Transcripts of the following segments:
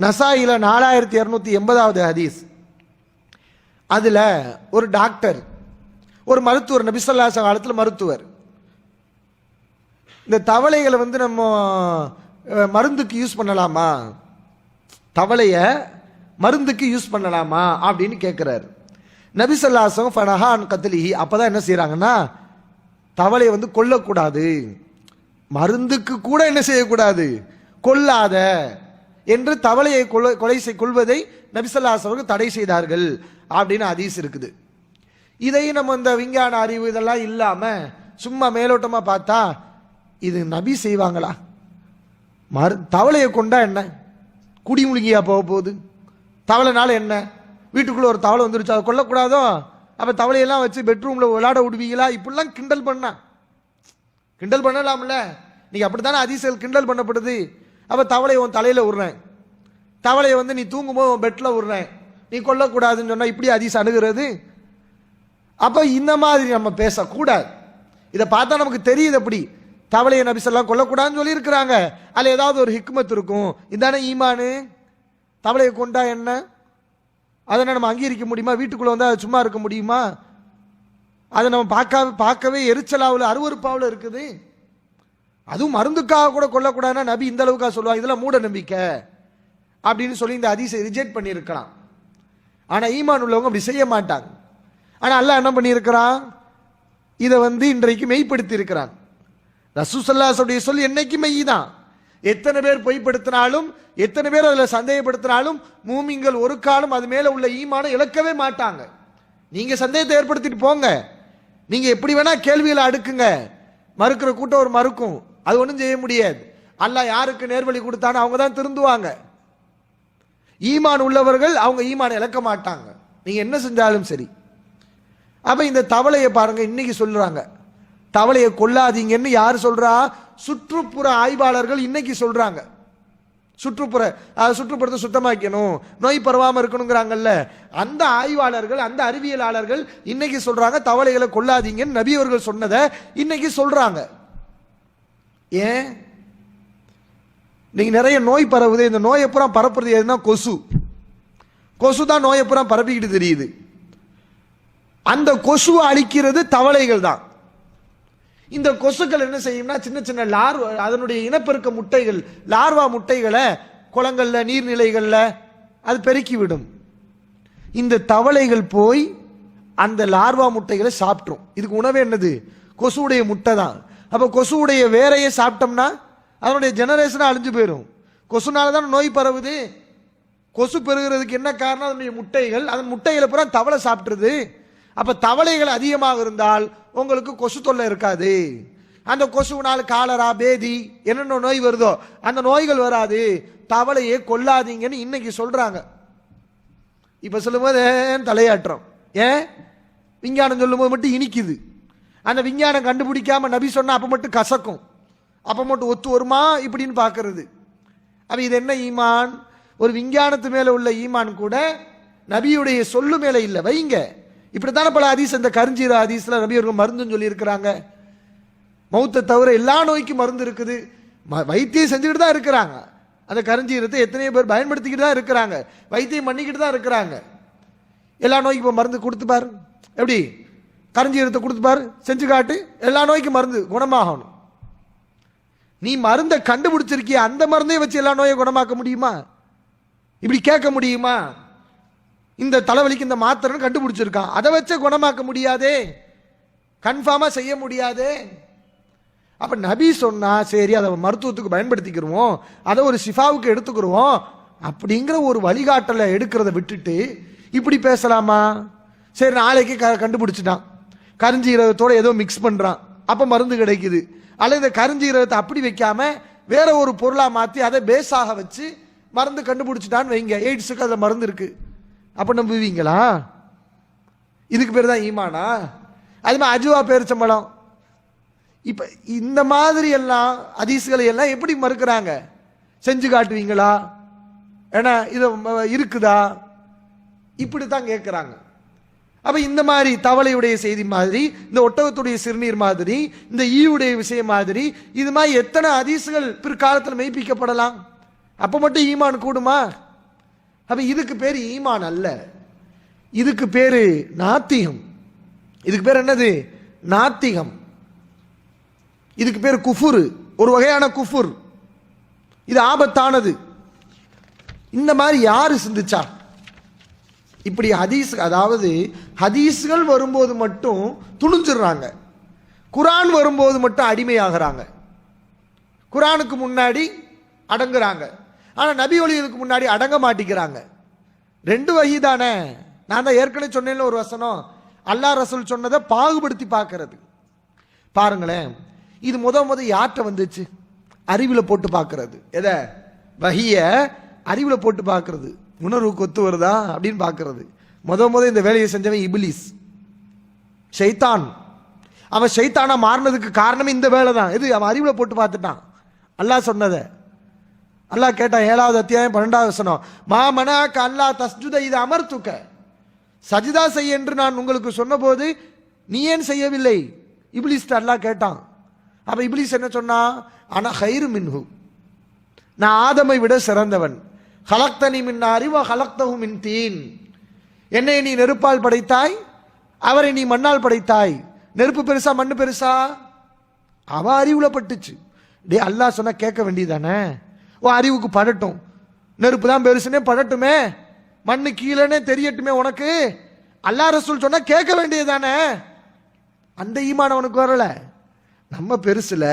நசாயில நாலாயிரத்தி இரநூத்தி எண்பதாவது ஹதீஸ். அதில் ஒரு டாக்டர் ஒரு மருத்துவர் நபிசல்லாச காலத்தில் மருத்துவர். இந்த தவளைகளை வந்து நம்ம மருந்துக்கு யூஸ் பண்ணலாமா? தவளைய மருந்துக்கு யூஸ் பண்ணலாமா? அப்படின்னு கேட்குறாரு நபிசல்லாசம் ஃபனஹான் கத்தலிஹி அப்போ தான் என்ன செய்கிறாங்கன்னா தவளையை வந்து கொல்லக்கூடாது. மருந்துக்கு கூட என்ன செய்யக்கூடாது? கொல்லாத என்று தவளையை கொலை கொலை செய் கொள்வதை நபிசல்லாஸ் அவர்கள் தடை செய்தார்கள் அப்படின்னு அதிஸ் இருக்குது. இதை நம்ம இந்த விஞ்ஞான அறிவு இதெல்லாம் இல்லாம சும்மா மேலோட்டமா பார்த்தா இது நபி செய்வாங்களா? மறு தவளையை கொண்டா என்ன? குடி முழுங்கியா போக போகுது. தவளைனால என்ன? வீட்டுக்குள்ள ஒரு தவளை வந்துருச்சு அதை கொல்லக்கூடாதோ? அப்ப தவளையெல்லாம் வச்சு பெட்ரூம்ல விளாட விடுவீங்களா? இப்படிலாம் கிண்டல் பண்ணா. கிண்டல் பண்ணலாம்ல. நீங்க அப்படித்தானே அதிசயல் கிண்டல் பண்ணப்படுது. அப்போ தவளை உன் தலையில் விடுறேன் தவளையை வந்து நீ தூங்கும்போது உன் பெட்டில் விடுறேன் நீ கொல்லக்கூடாதுன்னு சொன்னால் இப்படி அதிசயம் அணுகிறது? அப்போ இந்த மாதிரி நம்ம பேசக்கூடாது. இதை பார்த்தா நமக்கு தெரியுது அப்படி தவளையை நபிசெல்லாம் கொல்லக்கூடாதுன்னு சொல்லியிருக்கிறாங்க. அதில் ஏதாவது ஒரு ஹிக்மத் இருக்கும். இதானே ஈமானு? தவளையை கொண்டா என்ன? அதை நம்ம அங்கீகரிக்க முடியுமா? வீட்டுக்குள்ளே வந்து அது சும்மா இருக்க முடியுமா? அதை நம்ம பார்க்க பார்க்கவே எரிச்சலாவில் அருவருப்பாவில் இருக்குது. அதுவும் மருந்துக்காக கூட கொல்லக்கூடாதுன்னா நபி இந்த அளவுக்கா சொல்லுவாங்க இதெல்லாம் மூட நம்பிக்கை. அப்படின்னு சொல்லி இந்த அதிசை ரிஜெக்ட் பண்ணியிருக்கலாம். ஆனால் ஈமான் உள்ளவங்க அப்படி செய்ய மாட்டாங்க. ஆனால் அல்லாஹ் என்ன பண்ணியிருக்கிறான்? இதை வந்து இன்றைக்கு மெய்ப்படுத்தி இருக்கிறான் ரசூசல்லாசுடைய சொல் என்னைக்கு மெய் தான் எத்தனை பேர் பொய்ப்படுத்தினாலும் எத்தனை பேர் அதில் சந்தேகப்படுத்தினாலும் மூமிங்கள் ஒரு காலம் அது மேலே உள்ள ஈமானை இழக்கவே மாட்டாங்க. நீங்கள் சந்தேகத்தை ஏற்படுத்திட்டு போங்க. நீங்கள் எப்படி வேணால் கேள்வியில் அடுக்குங்க. மறுக்கிற கூட்டம் ஒரு மறுக்கும். அது ஒன்றும் செய்ய முடியாது. அல்லாஹ் யாருக்கு நேர்வழி கொடுத்தானோ அவங்க தான் திருந்துவாங்க. ஈமான் உள்ளவர்கள் அவங்க ஈமான் இழக்க மாட்டாங்க. நீங்கள் என்ன செஞ்சாலும் சரி. அப்போ இந்த தவளையை பாருங்க இன்னைக்கு சொல்றாங்க. தவளையை கொல்லாதீங்கன்னு யார் சொல்றா? சுற்றுப்புற ஆய்வாளர்கள் இன்னைக்கு சொல்றாங்க. சுற்றுப்புற சுற்றுப்புறத்தை சுத்தமாக்கணும் நோய் பரவாமல் இருக்கணுங்கிறாங்கல்ல. அந்த ஆய்வாளர்கள் அந்த அறிவியலாளர்கள் இன்னைக்கு சொல்றாங்க தவளைகளை கொல்லாதீங்கன்னு நபியவர்கள் சொன்னதை இன்னைக்கு சொல்றாங்க. ஏன்? நீங்கள் நிறைய நோய் பரவுது. இந்த நோயை அப்புறம் பரப்புறது எதுனா கொசு. கொசு தான் நோயை அப்புறம் பரப்பிக்கிட்டு தெரியுது. அந்த கொசுவை அழிக்கிறது தவளைகள் தான். இந்த கொசுக்கள் என்ன செய்யும்னா சின்ன சின்ன லார்வா அதனுடைய இனப்பெருக்க முட்டைகள் லார்வா முட்டைகளை குளங்களில் நீர்நிலைகளில் அது பெருக்கிவிடும். இந்த தவளைகள் போய் அந்த லார்வா முட்டைகளை சாப்பிட்ரும். இதுக்கு உணவு என்னது? கொசுவுடைய முட்டை தான். அப்போ கொசுவுடைய வேரையை சாப்பிட்டோம்னா அதனுடைய ஜெனரேஷனாக அழிஞ்சு போயிடும் கொசுனால தான் நோய் பரவுது. கொசு பெருகிறதுக்கு என்ன காரணம்? அதனுடைய முட்டைகள். அதன் முட்டைகளை பூரா தவளை சாப்பிட்டுருது. அப்போ தவளைகள் அதிகமாக இருந்தால் உங்களுக்கு கொசு தொல்லை இருக்காது. அந்த கொசுவினால் காலரா பேதி என்னென்ன நோய் வருதோ அந்த நோய்கள் வராது. தவளையே கொல்லாதீங்கன்னு இன்னைக்கு சொல்கிறாங்க இப்போ சொல்லும்போது ஏன் தலையாட்டுறோம்? ஏன்? விஞ்ஞானம் சொல்லும்போது மட்டும் இனிக்குது. அந்த விஞ்ஞானம் கண்டுபிடிக்காம நபி சொன்னா அப்ப மட்டும் கசக்கும். அப்ப மட்டும் ஒத்து வருமா? இப்படின்னு பார்க்கிறது. அப்ப இது என்ன ஈமான்? ஒரு விஞ்ஞானத்து மேல உள்ள ஈமான் கூட நபியுடைய சொல்லு மேல இல்ல. வைங்க. இப்படித்தானே பல ஹதீஸ் இந்த கருஞ்சீர ஹதீஸ்ல நபி அவர்கள் மருந்துன்னு சொல்லி இருக்கிறாங்க மௌத்தை தவிர எல்லா நோய்க்கும் மருந்து இருக்குது. ம- வைத்தியம் செஞ்சுக்கிட்டு தான் இருக்கிறாங்க. அந்த கருஞ்சீரத்தை எத்தனையோ பேர் பயன்படுத்திக்கிட்டு தான் இருக்கிறாங்க. வைத்தியம் பண்ணிக்கிட்டு தான் இருக்கிறாங்க. எல்லா நோய்க்கும் இப்போ மருந்து கொடுத்து பாரு எப்படி? கருஞ்சீரத்தை கொடுத்து பாரு செஞ்சு காட்டு எல்லா நோய்க்கும் மருந்து குணமாகணும். நீ மருந்தை கண்டுபிடிச்சிருக்கிய அந்த மருந்தை வச்சு எல்லா நோயை குணமாக்க முடியுமா? இப்படி கேட்க முடியுமா? இந்த தலைவலிக்கு இந்த மாத்திரன்னு கண்டுபிடிச்சிருக்கான். அதை வச்சு குணமாக்க முடியாதே. கன்ஃபார்மாக செய்ய முடியாதே. அப்ப நபி சொன்னா சரி அதை மருத்துவத்துக்கு பயன்படுத்திக்கிறோம் அதை ஒரு சிஃபாவுக்கு எடுத்துக்கிருவோம் அப்படிங்கிற ஒரு வழிகாட்டலை எடுக்கிறத விட்டுட்டு இப்படி பேசலாமா? சரி நாளைக்கு க கண்டுபிடிச்சிட்டான். கருஞ்சீரகத்தோட ஏதோ மிக்ஸ் பண்ணுறான் அப்போ மருந்து கிடைக்குது. அல்ல இந்த கருஞ்சீரகத்தை அப்படி வைக்காம வேற ஒரு பொருளாக மாற்றி அதை பேஸாக வச்சு மருந்து கண்டுபிடிச்சிட்டான்னு வைங்க. எய்ட்ஸுக்கு அதில் மருந்து இருக்குது அப்போ நம்புவீங்களா? இதுக்கு பேர் தான் ஈமானா? அது மாதிரி அஜுவா பேரிச்சம்பழம். இப்போ இந்த மாதிரி எல்லாம் அதிசுகளை எல்லாம் எப்படி மறுக்கிறாங்க? செஞ்சு காட்டுவீங்களா? ஏன்னா இது இருக்குதா? இப்படி தான் கேட்குறாங்க அப்ப இந்த மாதிரி தவளையுடைய செய்தி மாதிரி இந்த ஒட்டகத்துடைய சிறுநீர் மாதிரி இந்த ஈவுடைய விஷயம் மாதிரி இது மாதிரி எத்தனை அதிசங்கள் பிற்காலத்தில் மெய்ப்பிக்கப்படலாம்? அப்ப மட்டும் ஈமான் கூடுமா? அப்ப இதுக்கு பேர் ஈமான் அல்ல. இதுக்கு பேரு நாத்திகம். இதுக்கு பேர் என்னது? நாத்திகம். இதுக்கு பேர் குஃபுரு. ஒரு வகையான குஃபுர். இது ஆபத்தானது. இந்த மாதிரி யாரு சிந்திச்சா? இப்படி ஹதீஸ் அதாவது ஹதீஸ்கள் வரும்போது மட்டும் துணிஞ்சிடுறாங்க. குரான் வரும்போது மட்டும் அடிமையாகிறாங்க. குரானுக்கு முன்னாடி அடங்குறாங்க. ஆனால் நபி ஒளிகளுக்கு முன்னாடி அடங்க மாட்டிக்கிறாங்க. ரெண்டு வகி தானே நான் தான் ஏற்கனவே சொன்னேன்ல ஒரு வசனம். அல்லாஹ் ரசூல் சொன்னதை பாகுபடுத்தி பார்க்கறது. பாருங்களேன் இது முத முத யார்கிட்ட வந்துச்சு? அறிவில் போட்டு பார்க்கறது. எதை? வகிய அறிவில் போட்டு பார்க்கறது. உணர்வு கொத்து வருதா அப்படின்னு பார்க்கறது. முத முத இந்த வேலையை செஞ்சவன் இபிலிஸ். ஷைத்தான். அவன் ஷைத்தானா மாறினதுக்கு காரணமே இந்த வேலை தான் இது அவன் அறிவில் போட்டு பார்த்துட்டான். அல்லாஹ் சொன்னதை. அல்லாஹ் கேட்டான் ஏழாவது அத்தியாயம் பன்னெண்டாவது வசனம் மா மனாக்க அல்லாஹ் தஸ்ஜுத இது அமர்த்துக்க. சஜிதா செய் என்று நான் உங்களுக்கு சொன்னபோது நீ ஏன் செய்யவில்லை? இப்லிஸ் அல்லாஹ் கேட்டான். அப்போ இப்லிஸ் என்ன சொன்னா ஆனால் ஹைரு மின்ஹு. நான் ஆதமை விட சிறந்தவன். ஹலக்தனி மின் அறிவ ஹலக்தகு மின் தீன். என்னை நீ நெருப்பால் படைத்தாய் அவரை நீ மண்ணால் படைத்தாய். நெருப்பு பெருசா மண்ணு பெருசா? அவ அறிவுல பட்டுச்சு. டே அல்லாஹ் சொன்னா கேட்க வேண்டியதானே ஓ அறிவுக்கு படட்டும். நெருப்பு தான் பெருசுனே படட்டுமே? மண்ணு கீழேனே தெரியட்டுமே உனக்கு? அல்லா ரசூல் சொன்னா கேட்க வேண்டியதானே அந்த ஈமான் அவனுக்கு வரல. நம்ம பெருசுல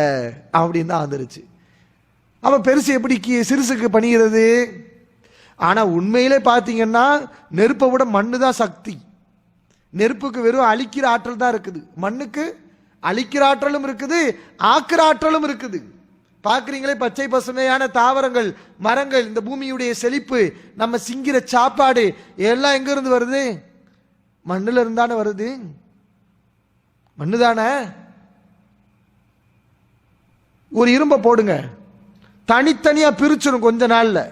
அப்படின்னு தான் வந்துருச்சு அவன் பெருசு எப்படி கீ- சிறுசுக்கு பணிகிறது ஆனால் உண்மையிலே பார்த்தீங்கன்னா நெருப்பை விட மண்ணு தான் சக்தி. நெருப்புக்கு வெறும் அழிக்கிற ஆற்றல் தான் இருக்குது. மண்ணுக்கு அழிக்கிற ஆற்றலும் இருக்குது ஆக்கிற ஆற்றலும் இருக்குது. பார்க்குறீங்களே பச்சை பசுமையான தாவரங்கள் மரங்கள் இந்த பூமியுடைய செழிப்பு நம்ம சிங்கிற சாப்பாடு எல்லாம் எங்கேருந்து வருது? மண்ணில் இருந்தானே வருது. மண்ணு தானே ஒரு இரும்பை போடுங்க. தனித்தனியாக பிரிச்சிடும் கொஞ்ச நாளில்.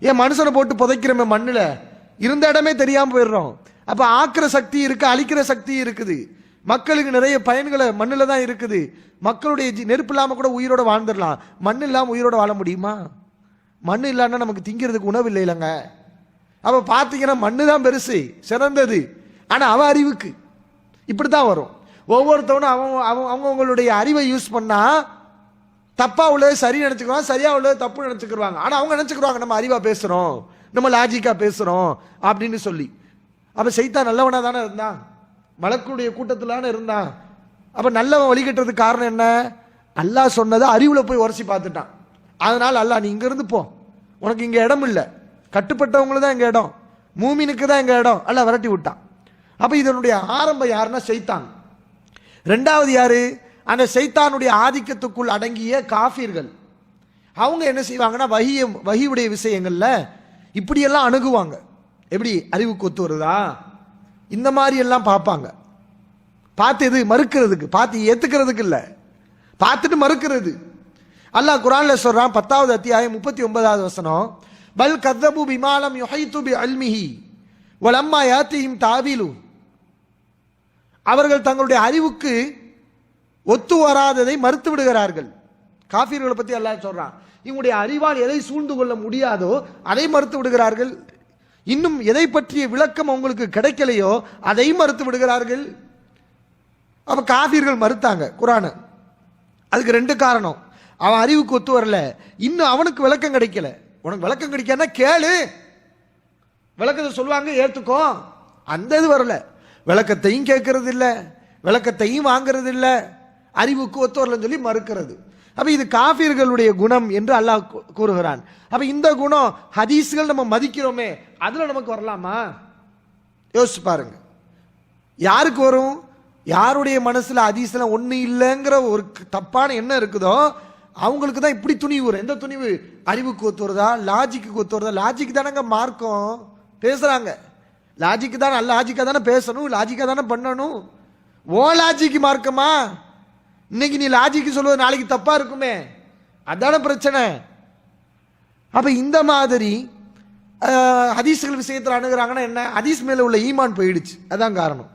ஏன் மனுஷனை போட்டு புதைக்கிறோமே மண்ணில். இருந்த இடமே தெரியாமல் போயிடுறோம். அப்போ ஆக்கிற சக்தி இருக்கு அழிக்கிற சக்தி இருக்குது. மக்களுக்கு நிறைய பயன்களை மண்ணில் தான் இருக்குது. மக்களுடைய ஜி- நெருப்பு இல்லாமல் கூட உயிரோட வாழ்ந்துடலாம். மண் இல்லாமல் உயிரோட வாழ முடியுமா? மண் இல்லைன்னா நமக்கு திங்கிறதுக்கு உணவு இல்லை இல்லைங்க. அப்போ பார்த்தீங்கன்னா மண்ணு தான் பெருசு சிறந்தது. ஆனால் அவ அறிவுக்கு இப்படி தான் வரும். ஒவ்வொருத்தவனும் அவன் அவன் அவங்கவுங்களுடைய அறிவை யூஸ் பண்ணால் தப்பா உள்ளது சரி நினைச்சுக்குவாங்க சரியா உள்ளது தப்பு நினைச்சுக்கிடுவாங்க ஆனா அவங்க நினைச்சுக்கிடுவாங்க நம்ம அறிவா பேசுறோம் நம்ம லாஜிக்கா பேசுறோம் அப்படின்னு சொல்லி. அப்ப செய்தா நல்லவனா தானே இருந்தான் மலக்குடைய கூட்டத்திலான இருந்தான் அப்ப நல்லவன் வழிகட்டுறதுக்கு காரணம் என்ன? அல்லாஹ் சொன்னதை அறிவுல போய் உரசி பார்த்துட்டான். அதனால அல்லாஹ் நீ இங்க இருந்து போ. உனக்கு இங்க இடம் இல்லை. கட்டுப்பட்டவங்களுக்கு தான் இங்க இடம். மூமினுக்கு தான் இங்க இடம். அல்ல விரட்டி விட்டான். அப்ப இதனுடைய ஆரம்பம் யாருன்னா செய்தான் ரெண்டாவது யாரு? அந்த சைத்தானுடைய ஆதிக்கத்துக்குள் அடங்கிய காஃபிர்கள். அவங்க என்ன செய்வாங்கன்னா வகிய வகியுடைய விஷயங்கள்ல இப்படியெல்லாம் அணுகுவாங்க. எப்படி? அறிவுக்கு ஒத்து வருதா? இந்த மாதிரி எல்லாம் பார்ப்பாங்க. பார்த்து எது? மறுக்கிறதுக்கு. பார்த்து ஏத்துக்கிறதுக்கு இல்லை. பார்த்துட்டு மறுக்கிறது. அல்லாஹ் குரான்ல சொல்றான் பத்தாவது அத்தியாயம் முப்பத்தி ஒன்பதாவது வசனம். பல் கதபு விமானம் யுஹைத்து பி அல்மிஹி வலம்மா யாத்தியும் தாவிலு. அவர்கள் தங்களுடைய அறிவுக்கு ஒத்து வராததை மறுத்து விடுகிறார்கள் காஃபிர்களை பற்றி எல்லாம் சொல்றான். இவங்களுடைய அறிவால் எதை சூழ்ந்து கொள்ள முடியாதோ அதை மறுத்து விடுகிறார்கள் இன்னும் எதை பற்றிய விளக்கம் அவங்களுக்கு கிடைக்கலையோ அதை மறுத்து விடுகிறார்கள் அப்போ காஃபிர்கள் மறுத்தாங்க குரானு. அதுக்கு ரெண்டு காரணம். அவன் அறிவுக்கு ஒத்து வரல. இன்னும் அவனுக்கு விளக்கம் கிடைக்கல. உனக்கு விளக்கம் கிடைக்கன்னா கேளு. விளக்கத்தை சொல்லுவாங்க ஏற்றுக்கோ அந்த இது வரல. விளக்கத்தையும் கேட்கறது இல்லை விளக்கத்தையும் வாங்குறது இல்லை அறிவுக்கு ஒத்து சொல்லி மறுக்கிறது. அப்போ இது காஃபிர்களுடைய குணம் என்று அல்லாஹ் கூறுகிறான். அப்போ இந்த குணம் ஹதீஸ்கள் நம்ம மதிக்கிறோமே அதில் நமக்கு வரலாமா? யோசிச்சு பாருங்க. யாருக்கு வரும்? யாருடைய மனசில் ஹதீஸில் ஒன்று இல்லைங்கிற ஒரு தப்பான எண்ணம் இருக்குதோ அவங்களுக்கு தான் இப்படி துணிவு வரும். எந்த துணிவு? அறிவுக்கு ஒத்து லாஜிக்கு ஒத்து லாஜிக் தானங்க மார்க்கம். பேசுகிறாங்க லாஜிக்கு தானே அல்ல தானே பேசணும் லாஜிக்காக தானே பண்ணணும். ஓ லாஜிக்கு மார்க்கமா? இன்னைக்கு நீ லாஜிக்கு சொல்வது நாளைக்கு தப்பா இருக்குமே. அதான பிரச்சனை. அப்ப இந்த மாதிரி ஹதீஸ்கள் விஷயத்தில் அணுகிறாங்கன்னா என்ன? ஹதீஸ் மேலே உள்ள ஈமான் போயிடுச்சு. அதான் காரணம்.